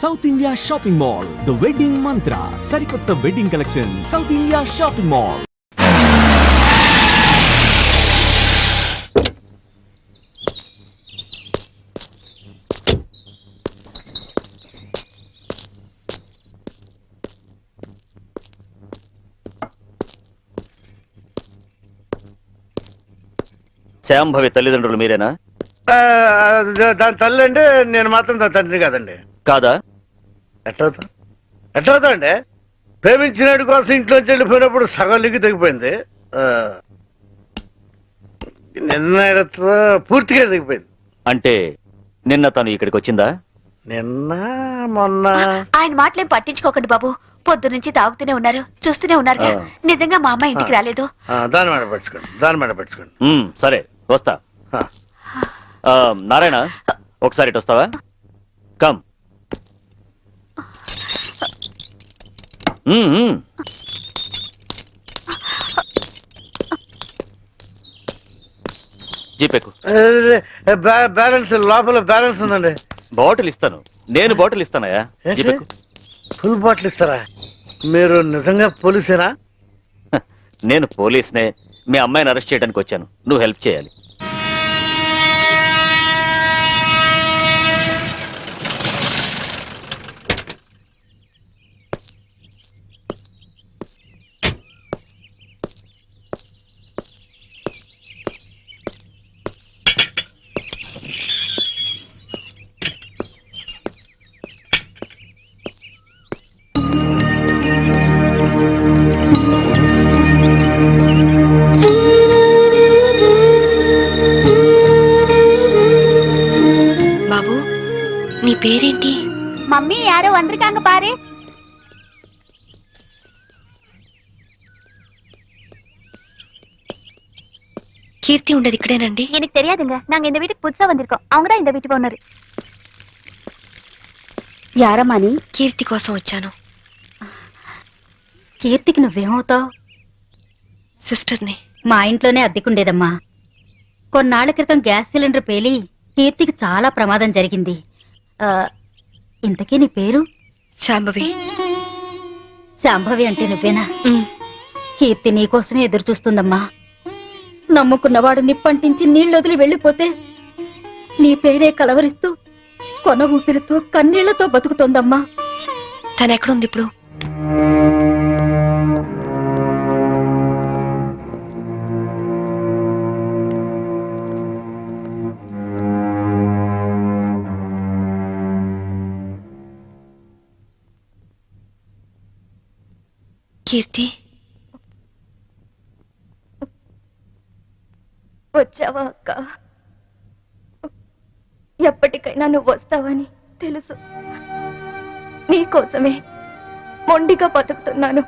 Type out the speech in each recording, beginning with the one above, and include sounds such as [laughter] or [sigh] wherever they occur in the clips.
South India shopping mall the wedding Mantra సరికొత్త wedding collection South India shopping mall Shambhavi తల్లిదండ్రులు మీరేనా? ఆ, దా- దాని తల్లి అంటే నేను మాత్రం దాని తండ్రి కాదండి. కాదా? ఎట్లవుతా? ఎట్లవుతా అండి ప్రేమించినటి కోసం ఇంట్లోంచి వెళ్ళిపోయినప్పుడు సగం లిగి తెగిపోయింది. ఆ, నిన్న పూర్తిగా తెగిపోయింది. అంటే నిన్న తను ఇక్కడికి వచ్చిందా? నిన్న మొన్న. ఆయన మాటలేం పట్టించుకోకండి బాబు. పొద్దు నుంచి తాగుతూనే ఉన్నారు చూస్తూనే ఉన్నారు. నిజంగా మా అమ్మ ఇంటికి రాలేదు. ఆ, దాని మాట పట్టుకోండి దాని మాట పట్టుకోండి ఉమ్, సరే వస్తా. నారాయణ ఒకసారి ఇటు వస్తావా? కమ్. బ్యాలెన్స్ లోపల బ్యాలెన్స్ ఉందండి. బాటిల్ ఇస్తాను. నేను బాటిల్ ఇస్తానయా ఏంటి? జీపేకు ఫుల్ బాటిల్ ఇస్తారా? మీరు నిజంగా పోలీసేనా? [laughs] నేను పోలీస్నే. మీ అమ్మాయిని అరెస్ట్ చేయడానికి వచ్చాను. నువ్వు హెల్ప్ చేయాలి. పేరేంటి మమ్మీ యారో వందరికాంగ పారే కీర్తి ఉండదు ఇక్కడేనండి எனக்கு தெரியாதுங்க நாங்க இந்த வீட்டுக்கு புதுசா வந்திருக்கோம் அவங்க தான் இந்த வீட்டுக்கு ஓனர் యారమ్మా అని కీర్తి కోసం వచ్చాను కీర్తికి నువ్వేమవుతావు సిస్టర్ని మా ఇంట్లోనే అద్దెకుండేదమ్మా కొన్నాళ్ల క్రితం గ్యాస్ సిలిండర్ పేలి కీర్తికి చాలా ప్రమాదం జరిగింది ఆ, ఇంతకీ నీ పేరు? శాంభవి శాంభవి అంటే నువ్వేనా? కీర్తి నీకోసమే ఎదురు చూస్తుందమ్మా. నమ్ముకున్నవాడు నిప్పంటించి నీళ్ళొదిలి వెళ్ళిపోతే నీ పేరే కలవరిస్తూ కొన ఊపిరితో కన్నీళ్ళతో బతుకుతోందమ్మా. తను ఎక్కడుంది ఇప్పుడు? కీర్తి. వచ్చావా అక్క? ఎప్పటికైనా నువ్వు వస్తావని తెలుసు. నీకోసమే మొండిగా బతుకుతున్నాను.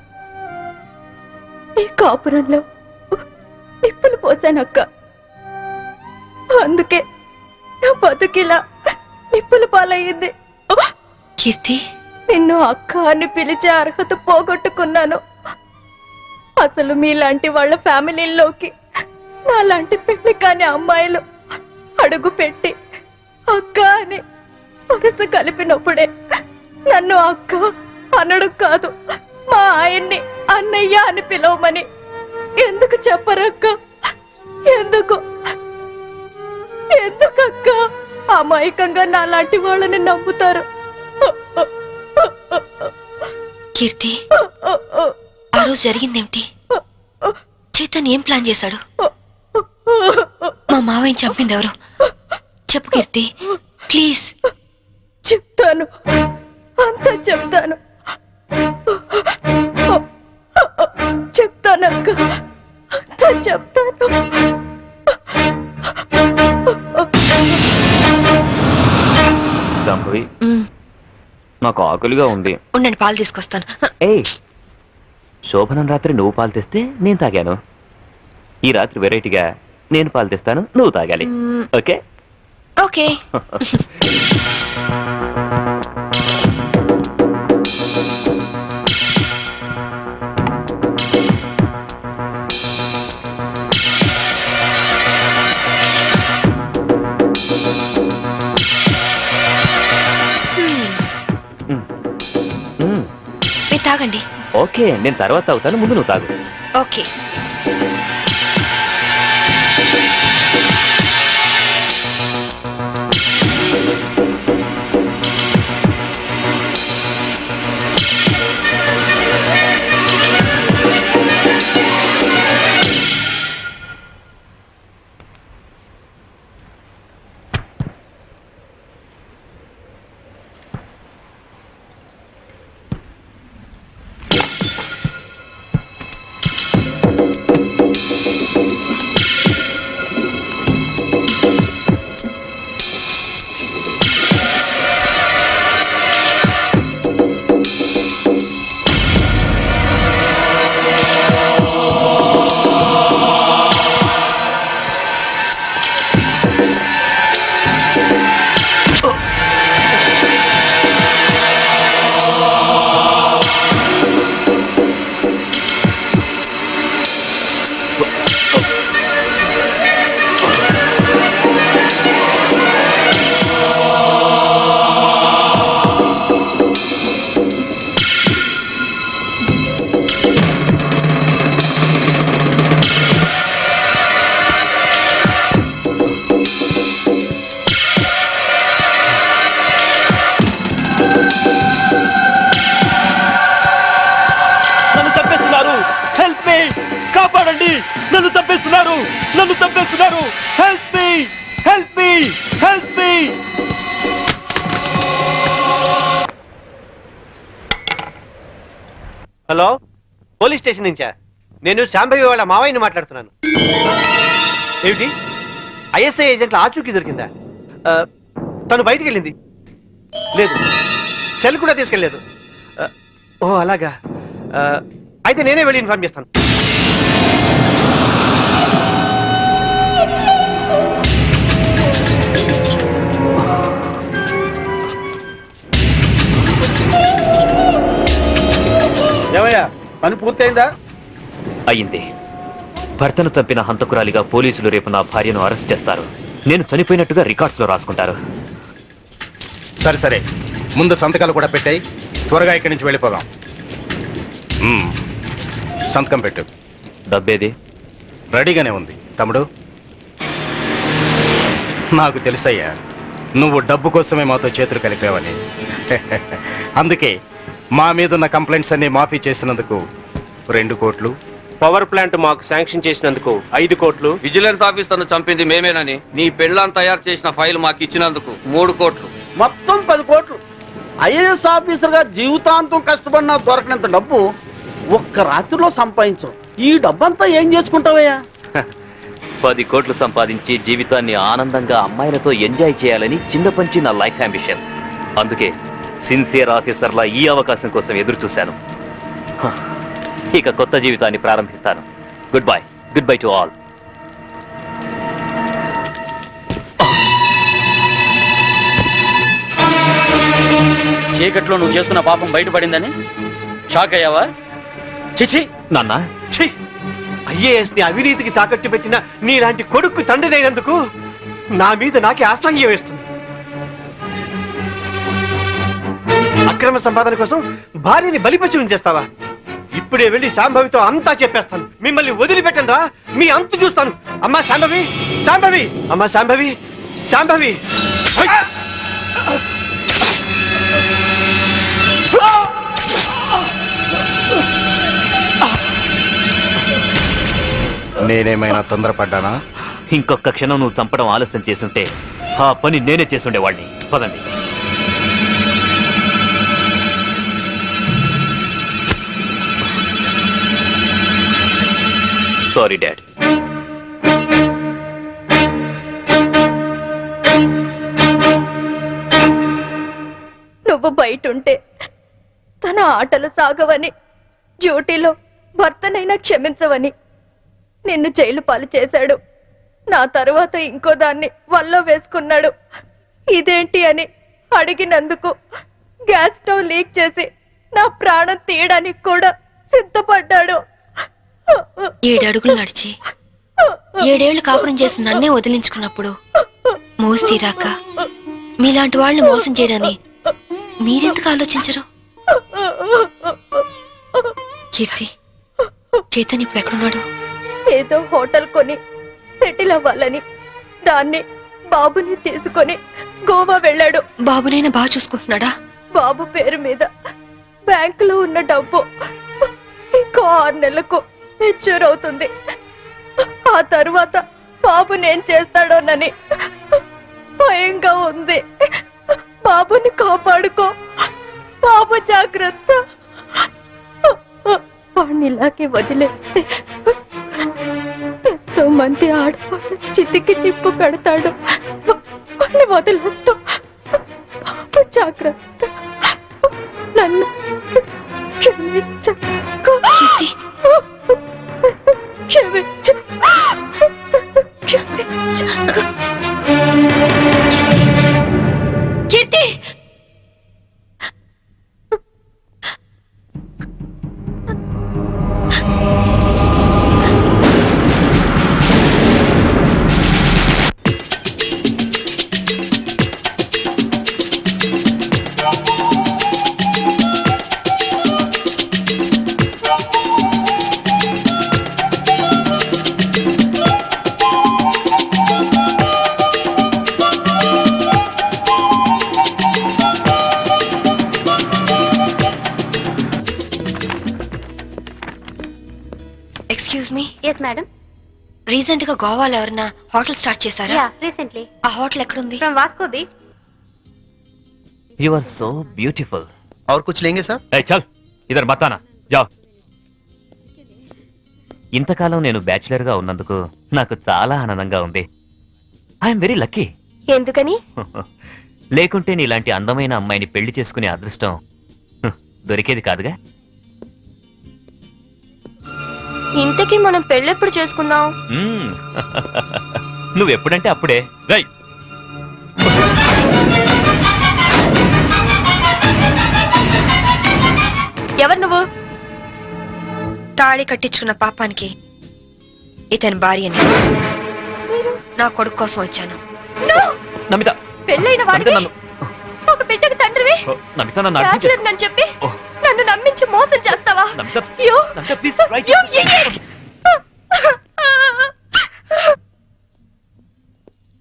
ఈ కాపురంలో నిప్పులు పోసానక్క అందుకే నా బతుకిలా నిప్పులు పాలయ్యింది. కీర్తి. నిన్ను అక్క అని పిలిచే అర్హత పోగొట్టుకున్నాను. అసలు మీలాంటి వాళ్ళ ఫ్యామిలీల్లోకి నాలాంటి పెళ్ళి కాని అమ్మాయిలు అడుగు పెట్టి అక్క అని వరుస కలిపినప్పుడే నన్ను అక్క అనడు కాదు మా ఆయన్ని అన్నయ్య అని పిలవమని. ఎందుకు చెప్పరక్క? ఎందుకు? ఎందుకక్క? అమాయకంగా నాలాంటి వాళ్ళని నమ్ముతారు. కీర్తి. [laughs] రోజు జరిగిందేమిటి? చైతన్ ఏం ప్లాన్ చేశాడు? మా మావయ్య చంపింది ఎవరు చెప్పు కీర్తి. ప్లీజ్. చెప్తాను. అంతా చెప్తాను. చెప్తానక్క అంతా చెప్తాను. శాంభవి మ్, నాకు ఆకలిగా ఉంది. ఉండండి పాలు తీసుకొస్తాను. ఏయ్ శోభనం రాత్రి నువ్వు పాలు తెస్తే నేను తాగాను. ఈ రాత్రి వెరైటీగా నేను పాలు తెస్తాను నువ్వు తాగాలి. ఓకే? ఓకే. [laughs] ఓకే నేను తర్వాత అవుతాను ముందు నువ్వు తాగు. ఓకే. పోలీస్ స్టేషన్ నుంచా? నేను శాంభవి వాళ్ళ మావయ్యని మాట్లాడుతున్నాను. ఏమిటి? ఐఎస్ఐ ఏజెంట్ల ఆచూకీ దొరికిందా? తను బయటికి వెళ్ళింది. లేదు. సెల్ కూడా తీసుకెళ్ళలేదు. ఓ అలాగా. అయితే నేనే వెళ్ళి ఇన్ఫార్మ్ చేస్తాను. ఏమయ్యా? పని పూర్తయిందా? అయింది భర్తను చంపిన హంతకురాలిగా పోలీసులు రేపు నా భార్యను అరెస్ట్ చేస్తారు. నేను చనిపోయినట్టుగా రికార్డ్స్లో రాసుకుంటారు. సరే సరే. ముందు సంతకాలు కూడా పెట్టాయి. త్వరగా ఇక్కడి నుంచి వెళ్ళిపోదాం. మ్మ్. సంతకం పెట్టు. డబ్బేది? రెడీగానే ఉంది. తమ్ముడు? నాకు తెలుసయ్యా నువ్వు డబ్బు కోసమే మాతో చేతులు కలిపావని. [laughs] అందుకే మా మీదున్న కంప్లైంట్స్ అన్ని మాఫీ చేసినందుకు రెండు కోట్లు. పవర్ ప్లాంట్ మాకు శాంక్షన్ చేసినందుకు ఐదు కోట్లు. విజిలెన్స్ ఆఫీసర్ను చంపింది మేమేనని నీ పెళ్ళాన్ తయారు చేసిన ఫైల్ మాకు ఇచ్చినందుకు మూడు కోట్లు. మొత్తం పది కోట్లు. ఐఏఎస్ ఆఫీసర్గా జీవితాంతం కష్టపడినా దొరకనంత డబ్బు ఒక్క రాత్రిలో సంపాదించం ఈ డబ్బంతా ఏం చేసుకుంటావయ్యా? [laughs] పది కోట్లు సంపాదించి జీవితాన్ని ఆనందంగా అమ్మాయిలతో ఎంజాయ్ చేయాలని చిన్నపంచి నా లైఫ్ అంబిషన్. అందుకే సిన్సియర్ ఆఫీసర్లా ఈ అవకాశం కోసం ఎదురు చూశాను ఇక కొత్త జీవితాన్ని ప్రారంభిస్తాను. Good bye good bye to all చీకట్లో నువ్వు చేస్తున్న పాపం బయటపడిందని? షాక్ అయ్యావా? చిచి! నాన్న? ఛీ! ఐఏఎస్ని అవినీతికి తాకట్టు పెట్టిన నీలాంటి కొడుకు తండ్రినైనందుకు నా మీద నాకే అసహ్యం వేస్తుంది. అక్రమ సంపాదన కోసం భార్యని బలిపచి ఉంచేస్తావా ఇప్పుడే వెళ్ళి శాంభవితో అంతా చెప్పేస్తాను. మిమ్మల్ని వదిలిపెట్టండి రా మీ అంతు చూస్తాను. అమ్మా శాంభవి శాంభవి అమ్మా శాంభవి శాంభవి. నేనేమైనా తొందరపడ్డానా? ఇంకొక క్షణం నువ్వు చంపడం ఆలస్యం చేసుంటే ఆ పని నేనే చేసుండేవాడిని పదండి. Sorry dad. నువ్వు బయటుంటే తన ఆటలు సాగవని డ్యూటీలో భర్తనైనా క్షమించవని నిన్ను జైలు పాలు చేశాడు. నా తరువాత ఇంకో దాన్ని వల్ల వేసుకున్నాడు. ఇదేంటి అని అడిగినందుకు గ్యాస్ స్టవ్ లీక్ చేసి నా ప్రాణం తీయడానికి కూడా సిద్ధపడ్డాడు. ఏడు అడుగులు నడిచి ఏడేళ్ళు కాపురం చేసి నన్నే వదిలించుకున్నప్పుడు మోసి తీరాక మీలాంటి వాళ్ళని మోసం చేయడాన్ని మీరెందుకు ఆలోచించరు? కీర్తి ఇప్పుడు ఎక్కడున్నాడు? ఏదో హోటల్ కొని సెటిల్ అవ్వాలని దాన్ని బాబుని తీసుకొని గోవా వెళ్ళాడు. బాబునైనా బాగా చూసుకుంటున్నాడా? బాబు పేరు మీద బ్యాంకులో ఉన్న డబ్బు ఇంకో ఆరు నెలలకు మెచ్యూర్ అవుతుంది ఆ తరువాత బాబు నేను చేస్తాడోనని భయంగా ఉంది. బాబుని కాపాడుకో. బాబు జాగ్రత్త. వాడిని ఇలాగే వదిలేస్తే ఎంతో మంది ఆడవాళ్ళు చితికి నిప్పు పెడతాడు. వాడిని వదిలొద్దు. బాబు జాగ్రత్త. నన్ను క్షమించ క్షమించు. క్షమించు. రీసెంట్ గా గోవాలో ఎవరన్నా హోటల్ స్టార్ట్ చేశారా యా రీసెంట్లీ ఆ హోటల్ ఎక్కడుంది from Vasco beach you are so beautiful और कुछ लेंगे सर చల్ ఇద్దరు బతానా జా ఇంతకాలం నేను బ్యాచులర్ గా ఉన్నందుకు నాకు చాలా ఆనందంగా ఉంది ఐఎమ్ వెరీ లక్కీ ఎందుకని [laughs] లేకుంటే నీలాంటి అందమైన అమ్మాయిని పెళ్లి చేసుకునే అదృష్టం హ్, దొరికేది కాదుగా ఇంతకీ మనం పెళ్ళెప్పుడు చేసుకుందాం? మ్మ్. [laughs] నువ్వెప్పుడంటే అప్పుడే. రై ఎవరు నువ్వు? తాళి కట్టించుకున్న పాపానికి ఇతని భార్యని నా కొడుకు కోసం వచ్చాను. నమిత. పెళ్ళైన నన్ను. ఒక బిడ్డకు తండ్రివి? నమిత నన్ను. బ్యాచులర్ చెప్పి. నన్ను నమ్మించి మోసం చేస్తావా? Please right!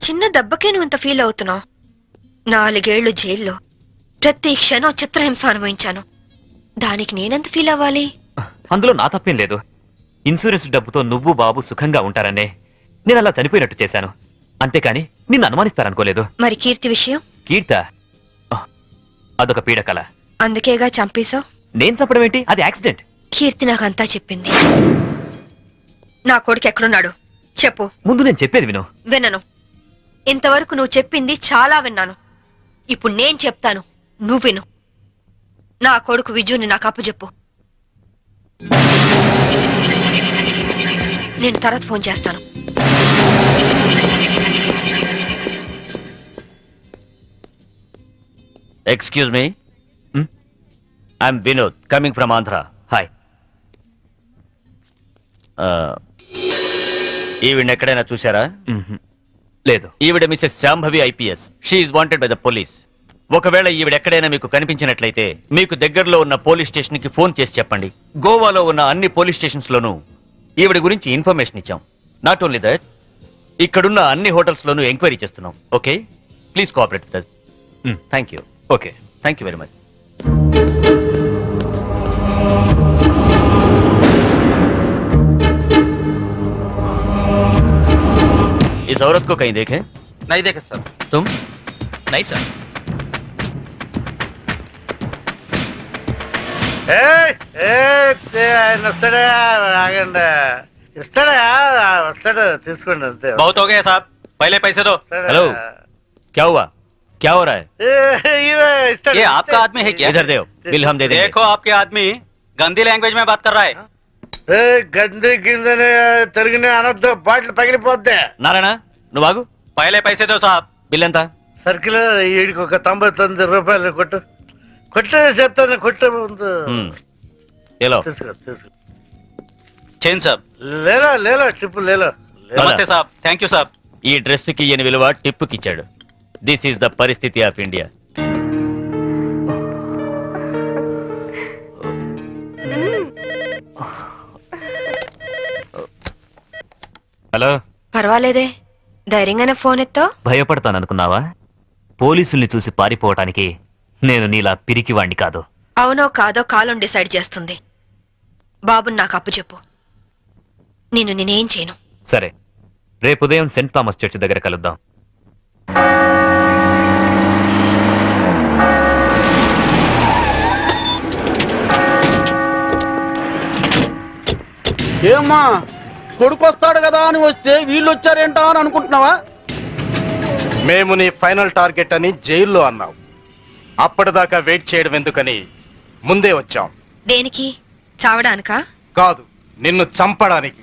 చిన్న దెబ్బకే నువ్వు ఇంత ఫీల్ అవుతున్నావు? నాలుగేళ్ళు జైల్లో. ప్రతి క్షణం చిత్రహింస అనుభవించాను. దానికి నేనెంత ఫీల్ అవ్వాలి? అందులో నా తప్పేం లేదు. ఇన్సూరెన్స్ డబ్బుతో నువ్వు బాబు సుఖంగా ఉంటారనే నేను అలా చనిపోయినట్టు చేశాను. అంతేకాని నిన్ను అనుమానిస్తారనుకోలేదు. మరి కీర్తి విషయం? కీర్త? అదొక పీడకల. అందుకేగా చంపేశావు? నేను చెప్పడం ఏంటి? అది యాక్సిడెంట్. కీర్తి నాకంతా చెప్పింది. నా కొడుకు ఎక్కడున్నాడు? చెప్పు. ముందు నేను చెప్పేది విను. వినను. ఇంతవరకు నువ్వు చెప్పింది చాలా విన్నాను. ఇప్పుడు నేను చెప్తాను. నువ్వు విను. నా కొడుకు విజుని నాకు అప్పచెప్పు నేను తర్వాత ఫోన్ చేస్తాను. Excuse me I'm Vinod coming from Andhra hi ఈవిడ ఎక్కడైనా చూసారా. లేదు. ఈవిడ Mrs Shambhavi IPS. She wanted by the police ఒకవేళ ఈవిడ ఎక్కడైనా మీకు కనిపించినట్లయితే మీకు దగ్గరలో ఉన్న పోలీస్ స్టేషన్కి ఫోన్ చేసి చెప్పండి. గోవాలో ఉన్న అన్ని పోలీస్ స్టేషన్స్ లోనూ ఈవిడ గురించి ఇన్ఫర్మేషన్ ఇచ్చాం. నాట్ ఓన్లీ దట్ ఇక్కడున్న అన్ని హోటల్స్ లోనూ ఎంక్వైరీ చేస్తున్నాం. Okay please cooperate with. Thank you okay thank you very much इस औरत को कहीं देखे नहीं देखे सर तुम నైస్ సార్ ఆయన వస్తాడా ఆగండి ఇస్తాడా వస్తాడు తీసుకోండి అంతే बहुत हो गया साहब पहले पैसे दो हेलो क्या हुआ क्या हो रहा है ये आपका आदमी है क्या इधर दे बिल हम दे देंगे देखो आपके आदमी गंदी लैंग्वेज में बात कर रहा है గంది కిందని తిరిగిన అనొద్దు బాటిల్ పగిలిపోద్ది నారాయణ నువ్వు ఆగు पहले पैसे दो साहब బిల్ ఎంత సర్కిల్ వీడికి ఒక తొంభై తొమ్మిది రూపాయలు కొట్టు కొట్టే చెప్తాను కొట్టే ముందు హ్మ్. ఏలో తీసుకో తీసుకో चेन साहब లేలో లేలో ట్రిప్ లేలో नमस्ते साहब थैंक यू साहब ఈ డ్రెస్ కి ఈయన విలువ టిప్పుకి ఇచ్చాడు దిస్ ఈస్ ద పరిస్థితి ఆఫ్ ఇండియా హలో పర్వాలేదే. ధైర్యంగానే ఫోన్ ఎత్తా. భయపడతాను అనుకున్నావా? పోలీసుల్ని చూసి పారిపోవటానికి నేను నీలా పిరికివాణ్ణి కాదు. అవునో కాదో కాలం డిసైడ్ చేస్తుంది. బాబుని నాకు అప్పు చెప్పు. నేను నేనేం చేయను. సరే. రేపు ఉదయం సెంట్ థామస్ చర్చ్ దగ్గర కలుద్దాం. ఏమ్మా కొడుకు వస్తాడు కదా అని వస్తే వీళ్ళు వచ్చారేంటా అని అనుకుంటున్నావా? మేము నీ ఫైనల్ టార్గెట్ అని జైల్లో అన్నావు. అప్పటిదాకా వెయిట్ చేయడం ఎందుకని ముందే వచ్చాం. దేనికి? చావడానికా? కాదు నిన్ను చంపడానికి.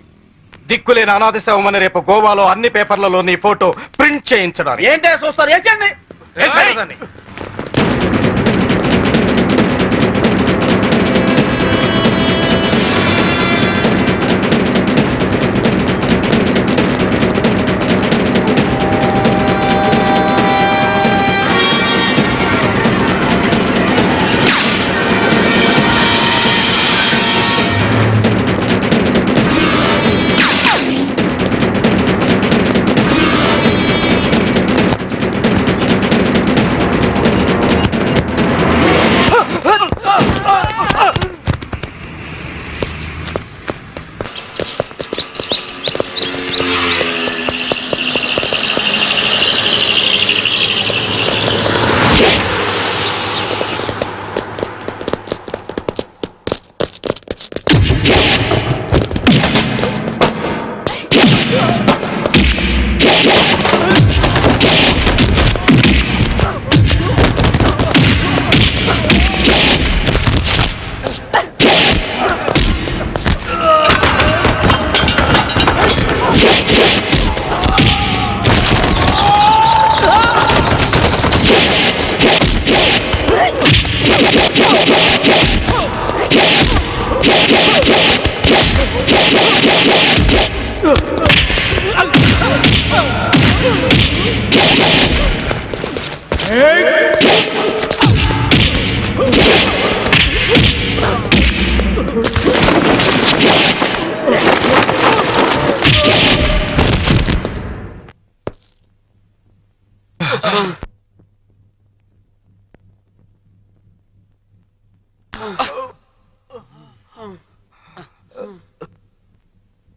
దిక్కులేని అనాథ శవమని రేపు గోవాలో అన్ని పేపర్లలో నీ ఫోటో ప్రింట్ చేయించడానికి. ఏంటే చూస్తారు వేసేయండి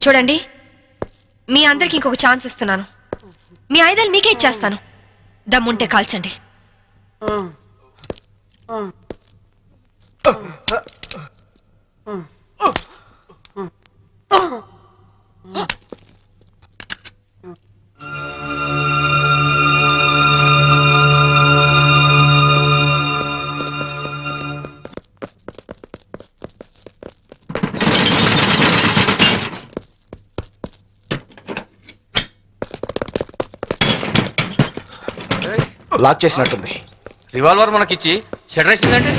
చూడండి మీ అందరికి ఇంకొక ఛాన్స్ ఇస్తున్నాను. మీ ఆయుధాలు మీకే ఇచ్చేస్తాను. దమ్ముంటే కాల్చండి. లాక్ చేసినట్టుంది. రివాల్వర్ మనకిచ్చి షటర్ వేసిందంటే